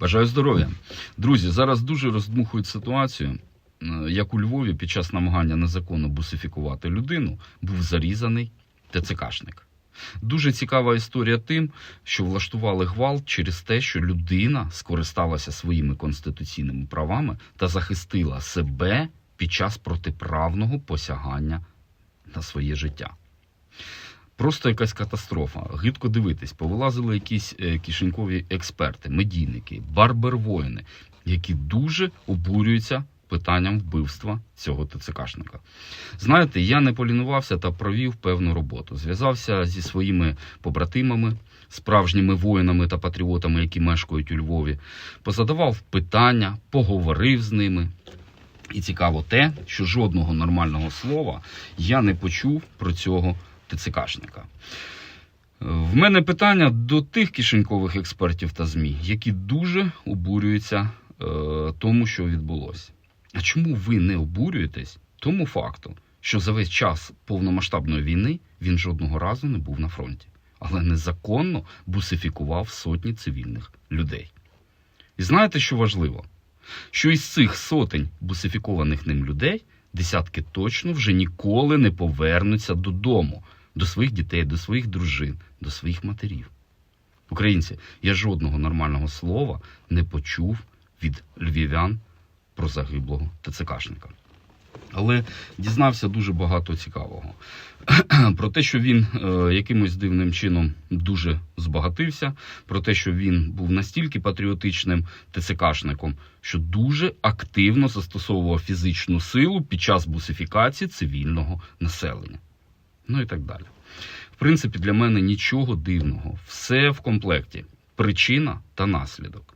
Бажаю здоров'я. Друзі, зараз дуже роздмухують ситуацію, е, як у Львові під час намагання незаконно бусифікувати людину був зарізаний ТЦКшник. Дуже цікава історія тим, що влаштували гвалт через те, що людина скористалася своїми конституційними правами та захистила себе під час протиправного посягання на своє життя. Просто якась катастрофа. Гидко дивитись, повилазили якісь е, кишенькові експерти, медійники, барбервоїни, які дуже обурюються питанням вбивства цього ТЦКшника. Знаєте, я не полінувався та провів певну роботу. Зв'язався зі своїми побратимами, справжніми воїнами та патріотами, які мешкають у Львові, позадавав питання, поговорив з ними. І цікаво те, що жодного нормального слова я не почув про цього ТЦКшника. В мене питання до тих кишенькових експертів та ЗМІ, які дуже обурюються е, тому, що відбулося. А чому ви не обурюєтесь тому факту, що за весь час повномасштабної війни він жодного разу не був на фронті, але незаконно бусифікував сотні цивільних людей? І знаєте, що важливо? Що із цих сотень бусифікованих ним людей десятки точно вже ніколи не повернуться додому, до своїх дітей, до своїх дружин, до своїх матерів. Українці, я жодного нормального слова не почув від львів'ян про загиблого ТЦКшника. Але дізнався дуже багато цікавого. Про те, що він е, якимось дивним чином дуже збагатився, про те, що він був настільки патріотичним ТЦКшником, що дуже активно застосовував фізичну силу під час бусифікації цивільного населення. Ну і так далі. В принципі, для мене нічого дивного. Все в комплекті. Причина та наслідок.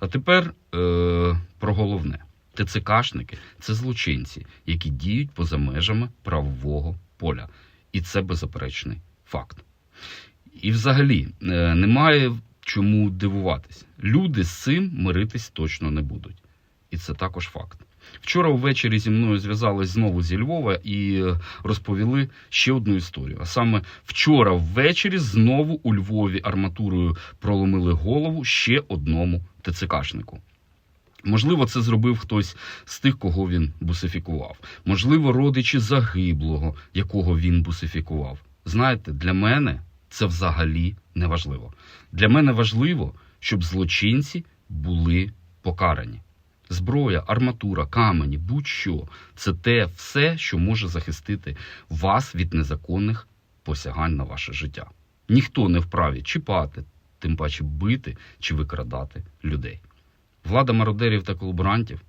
А тепер е, про головне. ТЦКшники це злочинці, які діють поза межами правового поля. І це беззаперечний факт. І взагалі е, немає чому дивуватись. Люди з цим миритись точно не будуть. І це також факт. Вчора ввечері зі мною зв'язались знову зі Львова і е, розповіли ще одну історію. А саме вчора ввечері знову у Львові арматурою проломили голову ще одному ТЦКшнику. Можливо, це зробив хтось з тих, кого він бусифікував. Можливо, родичі загиблого, якого він бусифікував. Знаєте, для мене це взагалі не важливо. Для мене важливо, щоб злочинці були покарані. Зброя, арматура, камені, будь-що це те все, що може захистити вас від незаконних посягань на ваше життя. Ніхто не вправі чіпати, тим паче бити чи викрадати людей. Влада мародерів та колаборантів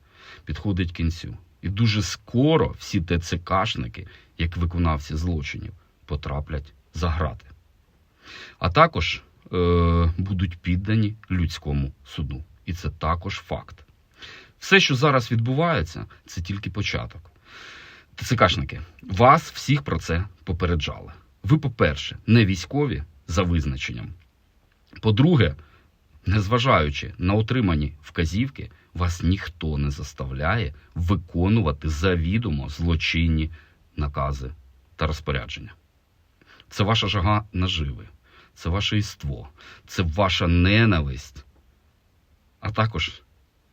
підходить кінцю. І дуже скоро всі ТЦКшники, як виконавці злочинів, потраплять за грати. А також е, будуть піддані людському суду. І це також факт. Все, що зараз відбувається, це тільки початок. ТЦКшники, вас всіх про це попереджали. Ви, по-перше, не військові за визначенням. По-друге, незважаючи на отримані вказівки, вас ніхто не заставляє виконувати завідомо злочинні накази та розпорядження. Це ваша жага наживи, це ваше іство, це ваша ненависть, а також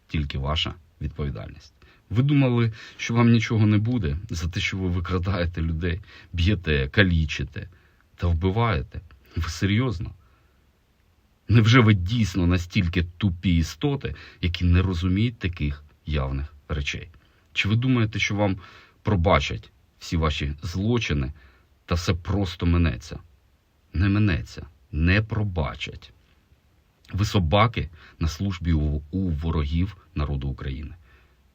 тільки ваша відповідальність. Ви думали, що вам нічого не буде за те, що ви викрадаєте людей, б'єте, калічите та вбиваєте. Ви серйозно? Невже ви дійсно настільки тупі істоти, які не розуміють таких явних речей? Чи ви думаєте, що вам пробачать всі ваші злочини та все просто минеться? Не минеться, не пробачать. Ви собаки на службі у, ворогів народу України.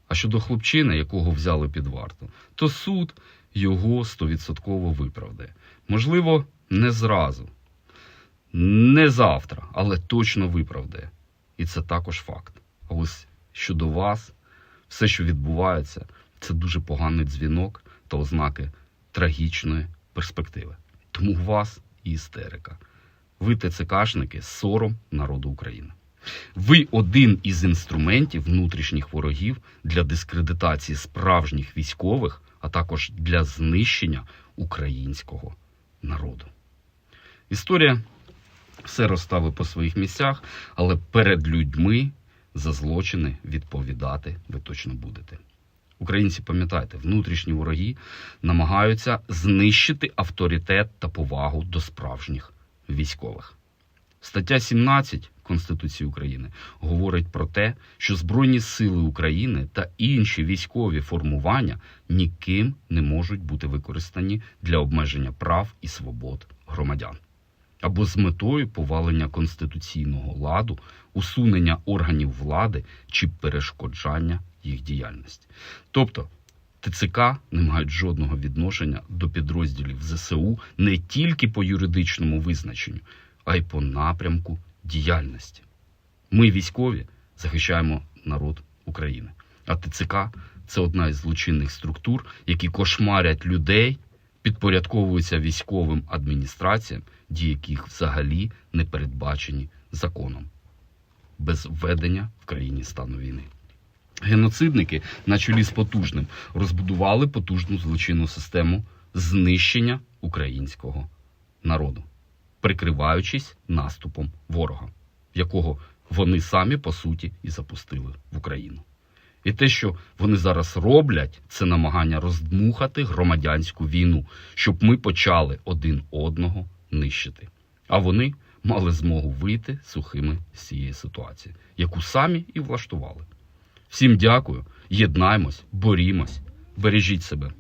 А щодо хлопчини, якого взяли під варту, то суд його стовідсотково виправдає. Можливо, не зразу, не завтра, але точно виправдає. І це також факт. А ось щодо вас, все, що відбувається, це дуже поганий дзвінок та ознаки трагічної перспективи. Тому у вас істерика. Ви ТЦКшники, сором народу України. Ви один із інструментів внутрішніх ворогів для дискредитації справжніх військових, а також для знищення українського народу. Історія все розставив по своїх місцях, але перед людьми за злочини відповідати ви точно будете. Українці, пам'ятайте, внутрішні вороги намагаються знищити авторитет та повагу до справжніх військових. Стаття 17 Конституції України говорить про те, що Збройні сили України та інші військові формування ніким не можуть бути використані для обмеження прав і свобод громадян або з метою повалення конституційного ладу, усунення органів влади чи перешкоджання їх діяльності. Тобто ТЦК не мають жодного відношення до підрозділів ЗСУ не тільки по юридичному визначенню, а й по напрямку діяльності. Ми, військові, захищаємо народ України. А ТЦК це одна із злочинних структур, які кошмарять людей, підпорядковуються військовим адміністраціям, дії яких взагалі не передбачені законом, без введення в країні стану війни. Геноцидники, на чолі з потужним, розбудували потужну злочинну систему знищення українського народу, прикриваючись наступом ворога, якого вони самі по суті і запустили в Україну. І те, що вони зараз роблять, це намагання роздмухати громадянську війну, щоб ми почали один одного нищити. А вони мали змогу вийти сухими з цієї ситуації, яку самі і влаштували. Всім дякую, єднаймось, борімось, бережіть себе.